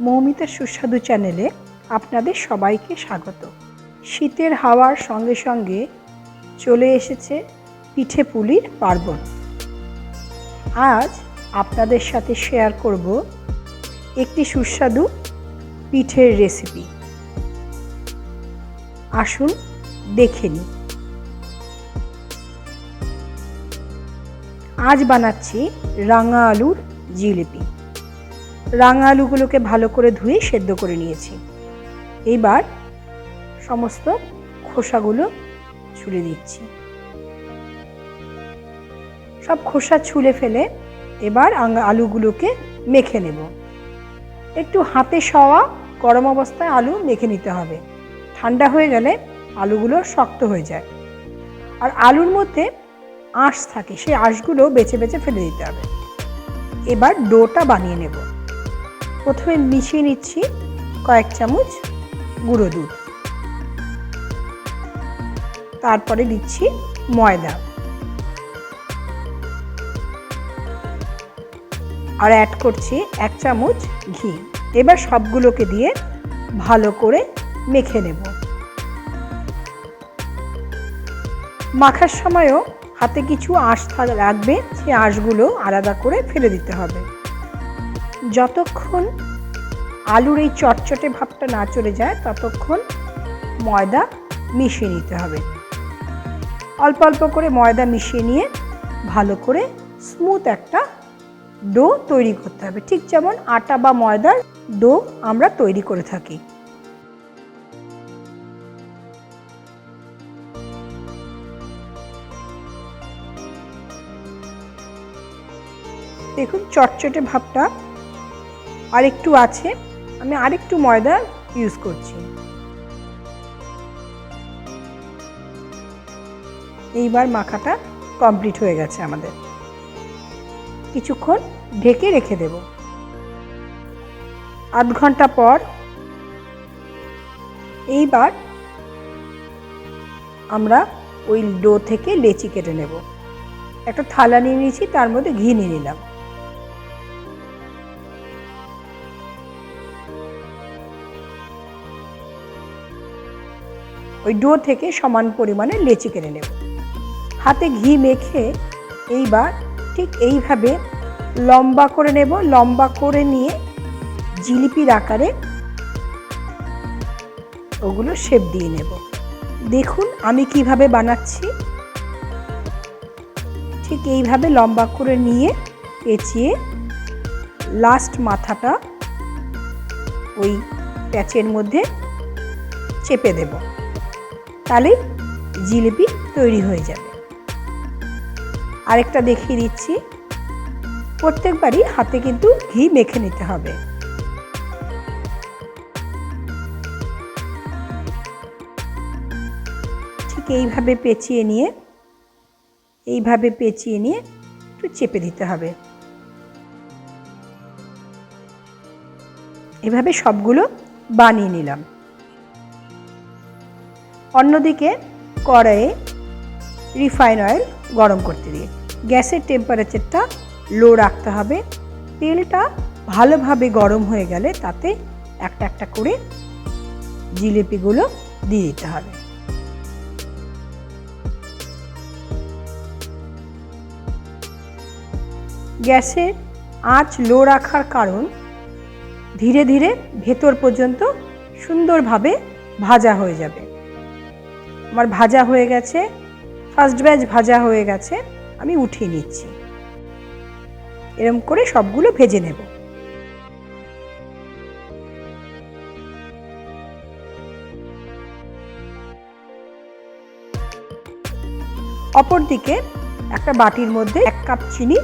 মৌমিতার সুস্বাদু চ্যানেলে আপনাদের সবাইকে স্বাগত। শীতের হাওয়ার সঙ্গে সঙ্গে চলে এসেছে পিঠে পুলির পার্বণ। আজ আপনাদের সাথে শেয়ার করব একটি সুস্বাদু পিঠের রেসিপি। আসুন দেখে নিই। আজ বানাচ্ছি রাঙা আলুর জিলিপি। রাঙা আলুগুলোকে ভালো করে ধুয়ে সেদ্ধ করে নিয়েছি। এইবার সমস্ত খোসাগুলো ছুলে দিচ্ছি। সব খোসা ছুলে ফেলে এবার আলুগুলোকে মেখে নেব। একটু হাতে সওয়া গরম অবস্থায় আলু মেখে নিতে হবে। ঠান্ডা হয়ে গেলে আলুগুলো শক্ত হয়ে যায়। আর আলুর মধ্যে আঁশ থাকে, সেই আঁশগুলো বেছে বেছে ফেলে দিতে হবে। এবার ডোটা বানিয়ে নেব। প্রথমে মিশিয়ে নিচ্ছি কয়েক চামচ গুঁড়ো দুধ। তারপরে দিচ্ছি ময়দা। আর অ্যাড করছি এক চামচ ঘি। এবার সবগুলোকে দিয়ে ভালো করে মেখে নেব। মাখার সময়ও হাতে কিছু আঁশ থাক- রাখবে সেই আঁশগুলো আলাদা করে ফেলে দিতে হবে। যতক্ষণ আলুর এই চটচটে ভাবটা না চলে যায়, ততক্ষণ ময়দা মিশিয়ে নিতে হবে। অল্প অল্প করে ময়দা মিশিয়ে নিয়ে ভালো করে স্মুথ একটা ডো তৈরি করতে হবে। ঠিক যেমন আটা বা ময়দার ডো আমরা তৈরি করে থাকি। দেখুন, চটচটে ভাবটা আরেকটু আছে, আমি আরেকটু ময়দা ইউজ করছি। এইবার মাখাটা কমপ্লিট হয়ে গেছে আমাদের। কিছুক্ষণ ঢেকে রেখে দেব। আধ ঘণ্টা পর এইবার আমরা ওই ডো থেকে লেচি কেটে নেব। একটা থালা নিয়ে নিয়েছি, তার মধ্যে ঘি নিয়ে নিলাম। ওই ডো থেকে সমান পরিমাণে লেচি কেটে নেব। হাতে ঘি মেখে এইবার ঠিক এইভাবে লম্বা করে নেব। লম্বা করে নিয়ে জিলিপির আকারে ওগুলো শেপ দিয়ে নেব। দেখুন আমি কীভাবে বানাচ্ছি। ঠিক এইভাবে লম্বা করে নিয়ে পেঁচিয়ে লাস্ট মাথাটা ওই প্যাচের মধ্যে চেপে দেব। তাহলে জিলিপি তৈরি হয়ে যাবে। আরেকটা দেখিয়ে দিচ্ছি। প্রত্যেকবারই হাতে কিন্তু ঘি মেখে নিতে হবে। ঠিক এইভাবে পেঁচিয়ে নিয়ে, এইভাবে পেঁচিয়ে নিয়ে একটু চেপে দিতে হবে। এভাবে সবগুলো বানিয়ে নিলাম। অন্যদিকে কড়াইয়ে রিফাইন অয়েল গরম করতে দিয়ে গ্যাসের টেম্পারেচারটা লো রাখতে হবে। তেলটা ভালোভাবে গরম হয়ে গেলে তাতে একটা একটা করে জিলিপিগুলো দিয়ে দিতে হবে। গ্যাসের আঁচ লো রাখার কারণ ধীরে ধীরে ভেতর পর্যন্ত সুন্দরভাবে ভাজা হয়ে যাবে। আমার ভাজা হয়ে গেছে ফার্স্ট ব্যাচ ভাজা হয়ে গেছে, আমি উঠিয়ে নিচ্ছি। এরম করে সবগুলো ভেজে নেব। অপরদিকে একটা বাটির মধ্যে এক কাপ চিনি,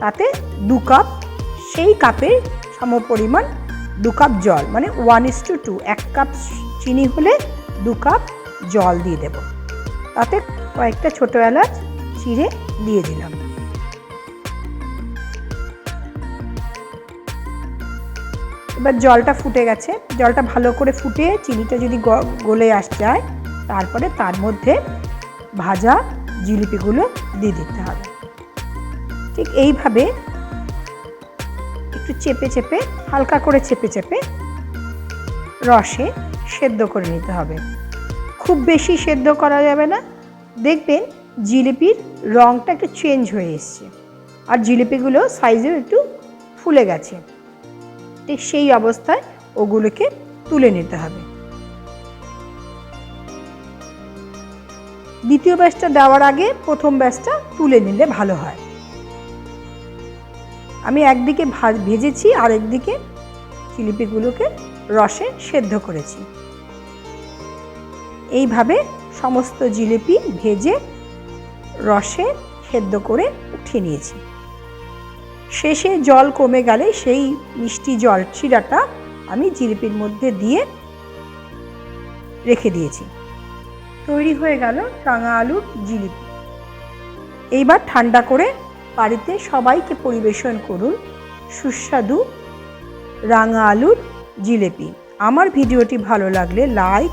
তাতে দু কাপ সেই কাপের সমপরিমাণ দু কাপ জল মানে ওয়ান ইস টু টু এক কাপ চিনি হলে দু কাপ জল দিয়ে দেব। তাতে কয়েকটা ছোটো এলাচ চিড়ে দিয়ে দিলাম। এবার জলটা ফুটে গেছে। জলটা ভালো করে ফুটে চিনিটা যদি গলে আস যায়, তারপরে তার মধ্যে ভাজা জিলিপিগুলো দিয়ে দিতে হবে। ঠিক এইভাবে একটু চেপে চেপে, হালকা করে চেপে চেপে রসে সেদ্ধ করে নিতে হবে। খুব বেশি সেদ্ধ করা যাবে না। দেখবেন জিলিপির রঙটা একটু চেঞ্জ হয়ে এসছে। আর জিলিপিগুলো সাইজেও একটু ফুলে গেছে। ঠিক সেই অবস্থায় ওগুলোকে তুলে নিতে হবে। দ্বিতীয় ব্যাচটা দেওয়ার আগে প্রথম ব্যাচটা তুলে নিলে ভালো হয়। আমি একদিকে ভাজ ভেজেছি আর একদিকে জিলিপিগুলোকে রসে সেদ্ধ করেছি। এইভাবে সমস্ত জিলিপি ভেজে, রসে সেদ্ধ করে উঠিয়ে নিয়েছি। শেষে জল কমে গেলে সেই মিষ্টি জল চিরাটা আমি জিলিপির মধ্যে দিয়ে রেখে দিয়েছি। তৈরি হয়ে গেল রাঙা আলুর জিলিপি। এইবার ঠান্ডা করে বাড়িতে সবাইকে পরিবেশন করুন সুস্বাদু রাঙা আলুর জিলিপি। আমার ভিডিওটি ভালো লাগলে লাইক